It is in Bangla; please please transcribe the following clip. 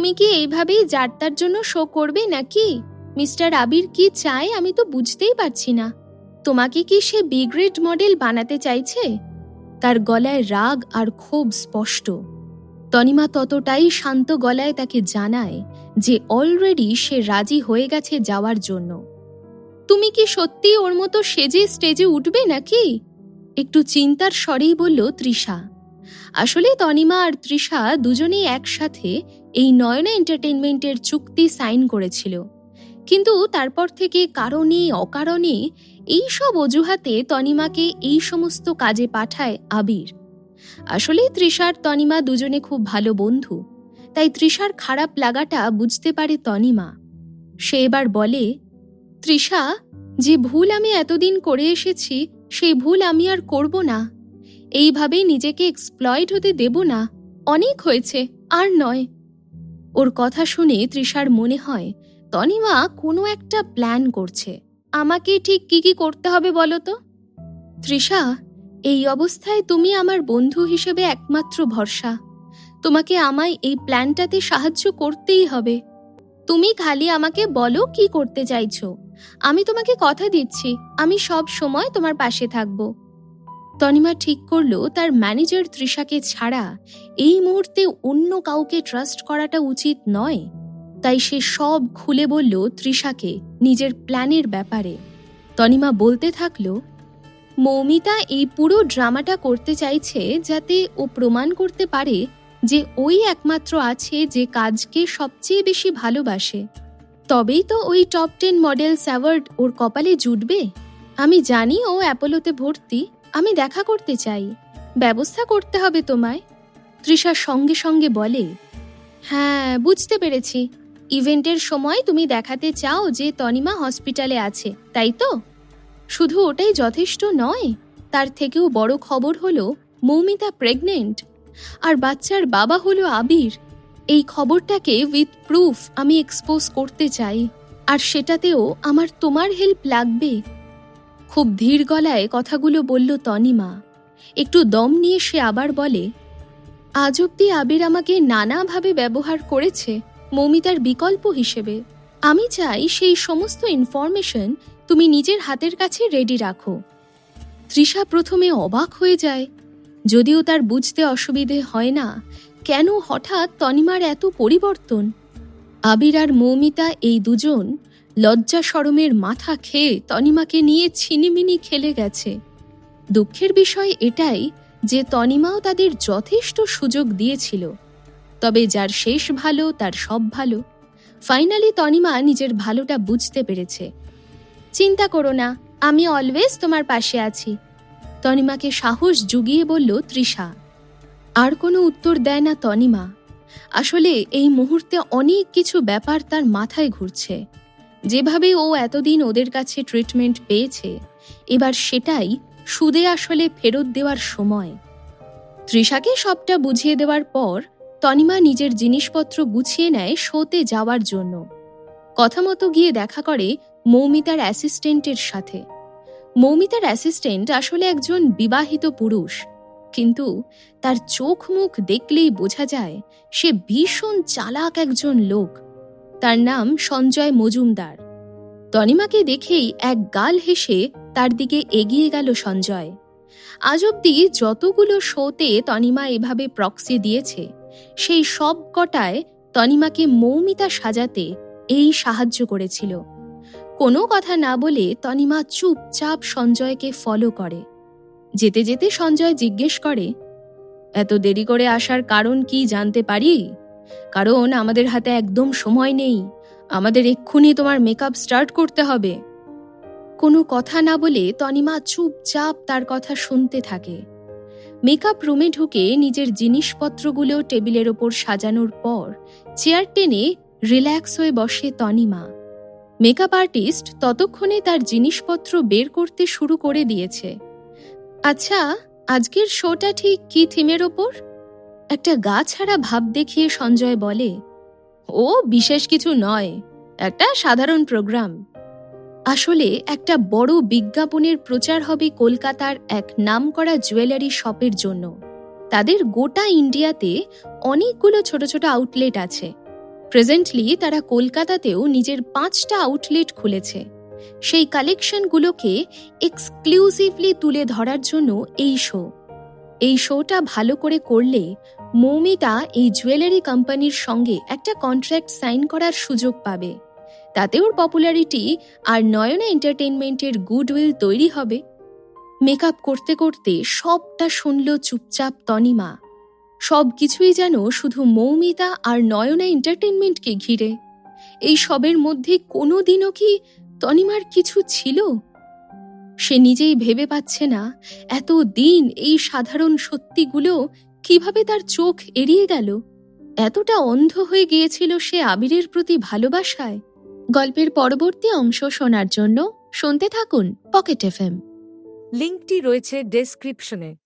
তুমি কি এইভাবেই যাত্রার জন্য শো করবে নাকি? মিস্টার আবির কি চায় আমি তো বুঝতেই পারছি না। তোমাকে কি সে বিগ্রেড মডেল বানাতে চাইছে? তার গলায় রাগ আর ক্ষোভ স্পষ্ট। তনিমা ততটাই শান্ত গলায় তাকে জানায় যে অলরেডি সে রাজি হয়ে গেছে যাওয়ার জন্য। তুমি কি সত্যি ওর মতো সেজে স্টেজে উঠবে নাকি? একটু চিন্তার স্বরেই বলল তৃষা। আসলে তনিমা আর তৃষা দুজনেই একসাথে এই নয়না এন্টারটেনমেন্টের চুক্তি সাইন করেছিল। কিন্তু তারপর থেকে কারণে, অকারণে এই সব অজুহাতে তনিমাকে এই সমস্ত কাজে পাঠায় আবির। আসলে তৃষার তনিমা দুজনে খুব ভালো বন্ধু, তাই তৃষার খারাপ লাগাটা বুঝতে পারে তনিমা। সে এবার বলে, তৃষা, যে ভুল আমি এতদিন করে এসেছি, সেই ভুল আমি আর করব না। এইভাবেই নিজেকে এক্সপ্লয়েড হতে দেব না। অনেক হয়েছে, আর নয়। ওর কথা শুনে তৃষার মনে হয়, তনিমা কোনো একটা প্ল্যান করছে। আমাকে ঠিক কি কি করতে হবে বলো তো? তৃষা, এই অবস্থায় তুমি আমার বন্ধু হিসেবে একমাত্র ভরসা। তোমাকে আমায় এই প্ল্যানটাতে সাহায্য করতেই হবে। তুমি খালি আমাকে বলো কি করতে চাইছো। আমি তোমাকে কথা দিচ্ছি। আমি সব সময় তোমার পাশে থাকব। তনিমা ঠিক করল তার ম্যানেজার তৃষাকে ছাড়া এই মুহূর্তে অন্য কাউকে ট্রাস্ট করাটা উচিত নয়। তাই সে সব খুলে বলল তৃষাকে নিজের প্ল্যানের ব্যাপারে। তনিমা বলতে থাকল, মৌমিতা এই পুরো ড্রামাটা করতে চাইছে যাতে ও প্রমাণ করতে পারে যে ওই একমাত্র আছে যে কাজকে সবচেয়ে বেশি ভালোবাসে। তবেই তো ওই টপ টেন মডেল স্যাওয়ার্ড ওর কপালে জুটবে। আমি জানি ও অ্যাপোলোতে ভর্তি। আমি দেখা করতে চাই। ব্যবস্থা করতে হবে তোমায়। তৃষা সঙ্গে সঙ্গে বলে হ্যাঁ বুঝতে পেরেছি। ইভেন্টের সময় তুমি দেখাতে চাও যে তনিমা হসপিটালে আছে, তাই তো? শুধু ওটাই যথেষ্ট নয়, তার থেকেও বড় খবর হলো, মৌমিতা প্রেগনেন্ট আর বাচ্চার বাবা হলো আবির। এই খবরটাকে উইথ প্রুফ আমি এক্সপোজ করতে চাই, আর সেটাতেও আমার তোমার হেল্প লাগবে। খুব ধীর গলায় কথাগুলো বলল তনিমা একটু দম নিয়ে সে আবার বলে, আজ অব্দি আবির আমাকে নানাভাবে ব্যবহার করেছে মৌমিতার বিকল্প হিসেবে। আমি চাই সেই সমস্ত ইনফরমেশন তুমি নিজের হাতের কাছে রেডি রাখো। তৃষা প্রথমে অবাক হয়ে যায়। যদিও তার বুঝতে অসুবিধে হয় না, কেন হঠাৎ তনিমার এত পরিবর্তন? আবির আর মৌমিতা এই দুজন লজ্জা সরমের মাথা খেয়ে তনিমাকে নিয়ে ছিনিমিনি খেলে গেছে। দুঃখের বিষয় এটাই যে তনিমাও তাদের যথেষ্ট সুযোগ দিয়েছিল। তবে যার শেষ ভালো, তার সব ভালো। ফাইনালি তনিমা নিজের ভালোটা বুঝতে পেরেছে। চিন্তা করো না, আমি অলওয়েজ তোমার পাশে আছি। তনিমাকে সাহস জুগিয়ে বলল তৃষা। আর কোনো উত্তর দেয় না তনিমা। আসলে এই মুহূর্তে অনেক কিছু ব্যাপার তার মাথায় ঘুরছে। যেভাবে ও এতদিন ওদের কাছে ট্রিটমেন্ট পেয়েছে, এবার সেটাই সুদে আসলে ফেরত দেওয়ার সময়। তৃষাকে সবটা বুঝিয়ে দেওয়ার পর তনিমা নিজের জিনিসপত্র গুছিয়ে নেয় শোতে যাওয়ার জন্য। কথা মতো গিয়ে দেখা করে মৌমিতার অ্যাসিস্ট্যান্টের সাথে। মৌমিতার অ্যাসিস্ট্যান্ট আসলে একজন বিবাহিত পুরুষ, কিন্তু তার চোখ মুখ দেখলেই বোঝা যায় সে ভীষণ চালাক একজন লোক। তার নাম সঞ্জয় মজুমদার। তনিমাকে দেখেই এক গাল হেসে তার দিকে এগিয়ে গেল সঞ্জয়। আজ অব্দি যতগুলো শোতে তনিমা এভাবে প্রক্সি দিয়েছে, সেই সব কটায় তনিমাকে মৌমিতা সাজাতে এই সাহায্য করেছিল। কোনো কথা না বলে তনিমা চুপচাপ সঞ্জয়কে ফলো করে। যেতে যেতে সঞ্জয় জিজ্ঞেস করে, এত দেরি করে আসার কারণ কি জানতে পারি? কারণ আমাদের হাতে একদম সময় নেই। আমাদের এক্ষুনি তোমার মেকআপ স্টার্ট করতে হবে। কোনো কথা না বলে তনিমা চুপচাপ তার কথা শুনতে থাকে। মেকআপ রুমে ঢুকে নিজের জিনিসপত্রগুলো টেবিলের ওপর সাজানোর পর চেয়ার টেনে রিল্যাক্স হয়ে বসে তনিমা। মেকআপ আর্টিস্ট ততক্ষণে তার জিনিসপত্র বের করতে শুরু করে দিয়েছে। আচ্ছা আজকের শোটা ঠিক কি থিমের ওপর? একটা গা ছাড়া ভাব দেখিয়ে সঞ্জয় বলে, ও বিশেষ কিছু নয়, একটা সাধারণ প্রোগ্রাম। আসলে একটা বড় বিজ্ঞাপনের প্রচার হবে কলকাতার এক নামকরা জুয়েলারি শপের জন্য। তাদের গোটা ইন্ডিয়াতে অনেকগুলো ছোট ছোট আউটলেট আছে। প্রেজেন্টলি তারা কলকাতাতেও নিজের পাঁচটা আউটলেট খুলেছে। সেই কালেকশনগুলোকে এক্সক্লুসিভলি তুলে ধরার জন্য এই শো। এই শোটা ভালো করে করলে মৌমিতা এই জুয়েলারি কোম্পানির সঙ্গে একটা কন্ট্রাক্ট সাইন করার সুযোগ পাবে। তাতে ওর পপুলারিটি আর নয়না এন্টারটেনমেন্টের গুডউইল তৈরি হবে। মেকআপ করতে করতে সবটা শুনল চুপচাপ তনিমা। সব কিছুই যেন শুধু মৌমিতা আর নয়না এন্টারটেনমেন্টকে ঘিরে। এই সবের মধ্যে কোনো দিনও কি তনিমার কিছু ছিল? সে নিজেই ভেবে পাচ্ছে না এত দিন এই সাধারণ সত্যিগুলো কীভাবে তার চোখ এড়িয়ে গেল? এতটা অন্ধ হয়ে গিয়েছিল সে আবিরের প্রতি ভালোবাসায়। গল্পের পরবর্তী অংশ শোনার জন্য শুনতে থাকুন পকেট এফএম লিঙ্কটি রয়েছে ডেসক্রিপশনে।